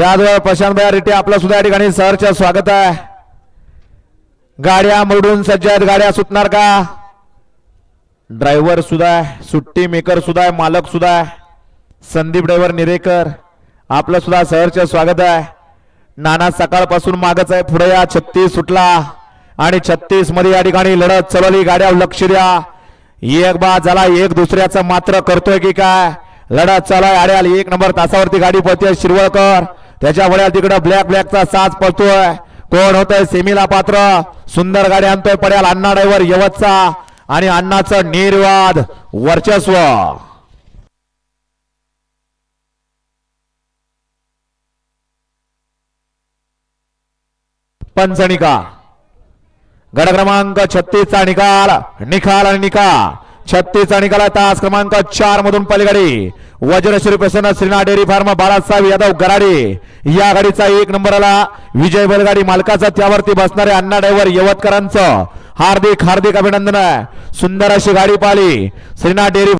त्याचबरोबर प्रशांत भैया रेड्डी आपलं सुद्धा या ठिकाणी सहर्ष स्वागत आहे. गाड्या मोडून सज्ज आहेत गाड्या सुटणार का? ड्रायव्हर सुद्धा आहे सुट्टी मेकर सुद्धा आहे मालक सुद्धा आहे. संदीप ड्रायव्हर निरेकर आपलं सुद्धा सहर्ष स्वागत आहे. नाना सकाळपासून मागच आहे पुढे या छत्तीस सुटला. आणि छत्तीसमध्ये या ठिकाणी लढत चलवली गाड्या लक्ष द्या. एक बा झाला एक दुसऱ्याचं मात्र करतोय की काय? लढत चालाय आड्याल एक नंबर तासावरती गाडी पळते शिरवळकर. त्याच्या वड्या तिकडं ब्लॅक ब्लॅकचा साज पळतोय कोण होतोय? सेमीला पात्र. सुंदर गाडी आणतोय पड्याल अण्णा ड्रायव्हर यवतचा आणि अण्णाचं निर्वाद वर्चस्व. पंचनिका. गड क्रमांक छत्तीसचा निकाल. निकाल आणि निकाल छत्तीसचा निकाल तास क्रमांक चार मधून पलीकडे. Vajrashri Prasanna Shrina dairy farm Balasaheb Yadav Garade. या गाडीचा एक नंबर आला. विजय बैलगाडी मालकाचा त्यावरती बसणारे अण्णा ड्रायव्हर यवतकरांचं. हार्दिक हार्दिक अभिनंदन. आहे सुंदर अशी गाडी पाहिली. श्रीना डेअरी